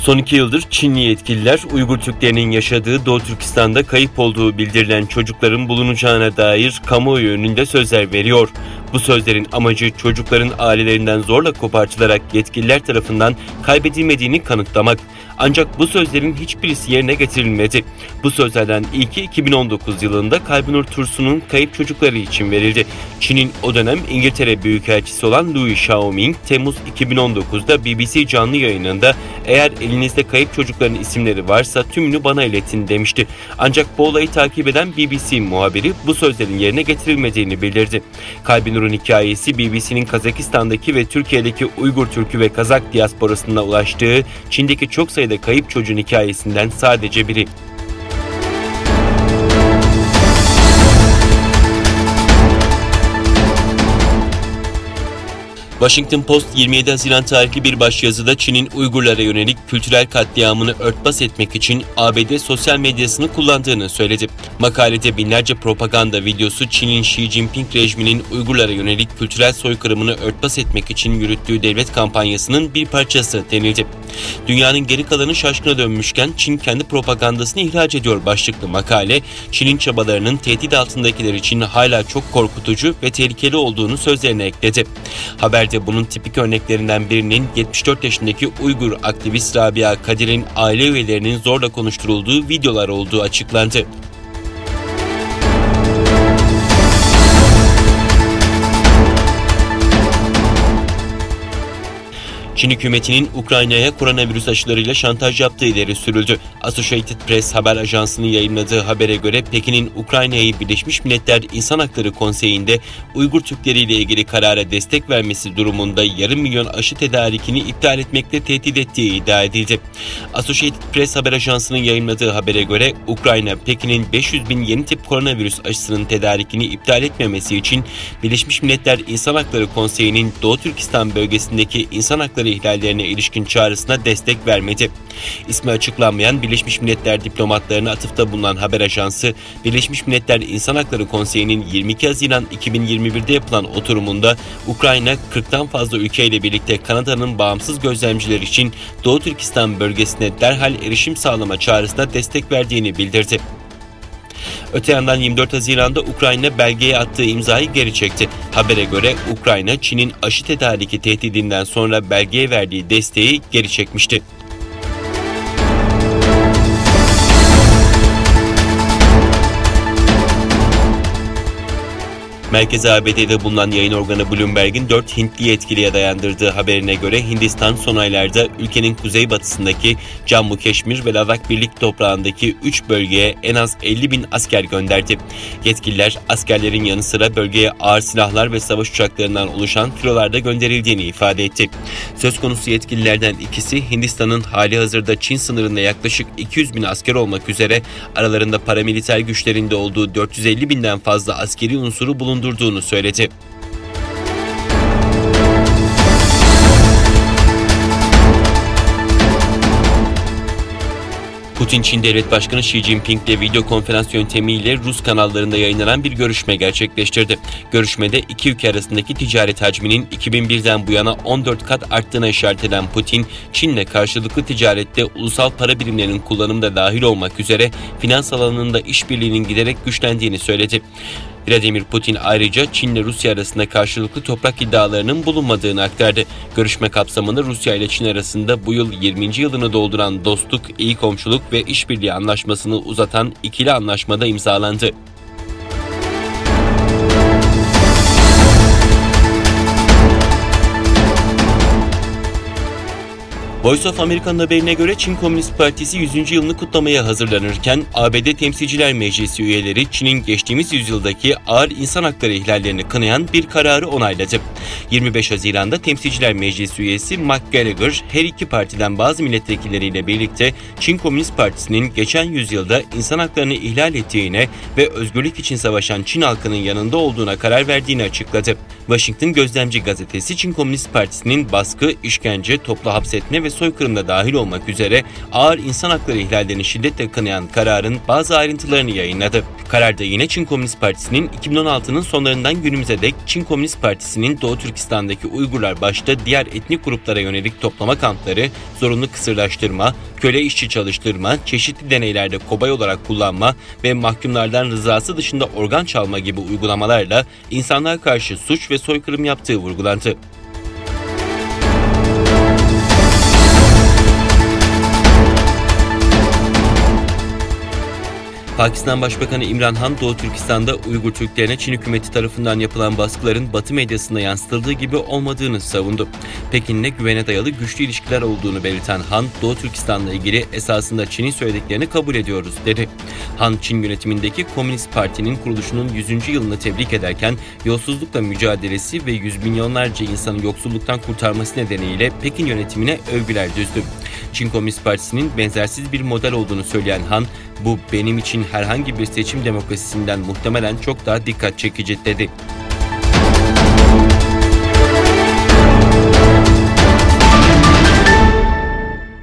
Son iki yıldır Çinli yetkililer Uygur Türklerinin yaşadığı Doğu Türkistan'da kayıp olduğu bildirilen çocukların bulunacağına dair kamuoyu önünde sözler veriyor. Bu sözlerin amacı çocukların ailelerinden zorla kopartılarak yetkililer tarafından kaybedilmediğini kanıtlamak. Ancak bu sözlerin hiçbirisi yerine getirilmedi. Bu sözlerden ilki 2019 yılında Kalbinur Tursun'un kayıp çocukları için verildi. Çin'in o dönem İngiltere Büyükelçisi olan Louis Xiaoming, Temmuz 2019'da BBC canlı yayınında eğer elinizde kayıp çocukların isimleri varsa tümünü bana iletin demişti. Ancak bu olayı takip eden BBC muhabiri bu sözlerin yerine getirilmediğini bildirdi. Kalbinur'un hikayesi BBC'nin Kazakistan'daki ve Türkiye'deki Uygur Türkü ve Kazak diasporasına ulaştığı Çin'deki çok sayıda kayıp çocuğun hikayesinden sadece biri. Washington Post 27 Haziran tarihli bir başyazıda Çin'in Uygurlara yönelik kültürel katliamını örtbas etmek için ABD sosyal medyasını kullandığını söyledi. Makalede binlerce propaganda videosu Çin'in Xi Jinping rejiminin Uygurlara yönelik kültürel soykırımını örtbas etmek için yürüttüğü devlet kampanyasının bir parçası denildi. Dünyanın geri kalanı şaşkına dönmüşken Çin kendi propagandasını ihraç ediyor başlıklı makale, Çin'in çabalarının tehdit altındakiler için hala çok korkutucu ve tehlikeli olduğunu sözlerine ekledi. Haberde bunun tipik örneklerinden birinin 74 yaşındaki Uygur aktivist Rabia Kadir'in aile üyelerinin zorla konuşturulduğu videolar olduğu açıklandı. Çin hükümetinin Ukrayna'ya koronavirüs aşılarıyla şantaj yaptığı ileri sürüldü. Associated Press haber ajansının yayınladığı habere göre Pekin'in Ukrayna'yı Birleşmiş Milletler İnsan Hakları Konseyi'nde Uygur Türkleri ile ilgili karara destek vermesi durumunda yarım milyon aşı tedarikini iptal etmekle tehdit ettiği iddia edildi. Associated Press haber ajansının yayınladığı habere göre Ukrayna, Pekin'in 500 bin yeni tip koronavirüs aşısının tedarikini iptal etmemesi için Birleşmiş Milletler İnsan Hakları Konseyi'nin Doğu Türkistan bölgesindeki insan hakları ihlallerine ilişkin çağrısına destek vermedi. İsmi açıklanmayan Birleşmiş Milletler diplomatlarına atıfta bulunan haber ajansı, Birleşmiş Milletler İnsan Hakları Konseyi'nin 22 Haziran 2021'de yapılan oturumunda Ukrayna 40'tan fazla ülkeyle birlikte Kanada'nın bağımsız gözlemciler için Doğu Türkistan bölgesine derhal erişim sağlama çağrısına destek verdiğini bildirdi. Öte yandan 24 Haziran'da Ukrayna belgeye attığı imzayı geri çekti. Habere göre Ukrayna, Çin'in aşı tedariki tehdidinden sonra belgeye verdiği desteği geri çekmişti. Merkezi ABD'de bulunan yayın organı Bloomberg'in 4 Hintli yetkiliye dayandırdığı haberine göre Hindistan son aylarda ülkenin kuzeybatısındaki Cammu Keşmir ve Ladakh Birlik toprağındaki 3 bölgeye en az 50 bin asker gönderdi. Yetkililer askerlerin yanı sıra bölgeye ağır silahlar ve savaş uçaklarından oluşan filolarda gönderildiğini ifade etti. Söz konusu yetkililerden ikisi Hindistan'ın hali hazırda Çin sınırında yaklaşık 200 bin asker olmak üzere aralarında paramiliter güçlerinde olduğu 450 binden fazla askeri unsuru bulunduğunu söyledi. Putin Çin Devlet Başkanı Xi Jinping ile video konferans yöntemiyle Rus kanallarında yayınlanan bir görüşme gerçekleştirdi. Görüşmede iki ülke arasındaki ticaret hacminin 2001'den bu yana 14 kat arttığına işaret eden Putin, Çin'le karşılıklı ticarette ulusal para birimlerinin kullanımı da dahil olmak üzere finans alanında işbirliğinin giderek güçlendiğini söyledi. Vladimir Putin ayrıca Çin ile Rusya arasında karşılıklı toprak iddialarının bulunmadığını aktardı. Görüşme kapsamında Rusya ile Çin arasında bu yıl 20. yılını dolduran dostluk, iyi komşuluk ve işbirliği anlaşmasını uzatan ikili anlaşmada imzalandı. Voice of America'nın haberine göre Çin Komünist Partisi 100. yılını kutlamaya hazırlanırken ABD Temsilciler Meclisi üyeleri Çin'in geçtiğimiz yüzyıldaki ağır insan hakları ihlallerini kınayan bir kararı onayladı. 25 Haziran'da Temsilciler Meclisi üyesi Gallagher her iki partiden bazı milletvekilleriyle birlikte Çin Komünist Partisi'nin geçen yüzyılda insan haklarını ihlal ettiğine ve özgürlük için savaşan Çin halkının yanında olduğuna karar verdiğini açıkladı. Washington Gözlemci gazetesi Çin Komünist Partisi'nin baskı, işkence, toplu hapsetme ve ve soykırımda dahil olmak üzere ağır insan hakları ihlallerini şiddetle kınayan kararın bazı ayrıntılarını yayınladı. Kararda yine Çin Komünist Partisi'nin 2016'nın sonlarından günümüze dek Çin Komünist Partisi'nin Doğu Türkistan'daki Uygurlar başta diğer etnik gruplara yönelik toplama kampları, zorunlu kısırlaştırma, köle işçi çalıştırma, çeşitli deneylerde kobay olarak kullanma ve mahkumlardan rızası dışında organ çalma gibi uygulamalarla insanlığa karşı suç ve soykırım yaptığı vurgulandı. Pakistan Başbakanı İmran Han, Doğu Türkistan'da Uygur Türklerine Çin hükümeti tarafından yapılan baskıların Batı medyasında yansıtıldığı gibi olmadığını savundu. Pekin'le güvene dayalı güçlü ilişkiler olduğunu belirten Han, Doğu Türkistan'la ilgili esasında Çin'in söylediklerini kabul ediyoruz dedi. Han, Çin yönetimindeki Komünist Parti'nin kuruluşunun 100. yılını tebrik ederken yolsuzlukla mücadelesi ve yüz milyonlarca insanı yoksulluktan kurtarması nedeniyle Pekin yönetimine övgüler düzdü. Çin Komünist Partisi'nin benzersiz bir model olduğunu söyleyen Han, bu benim için herhangi bir seçim demokrasisinden muhtemelen çok daha dikkat çekici dedi.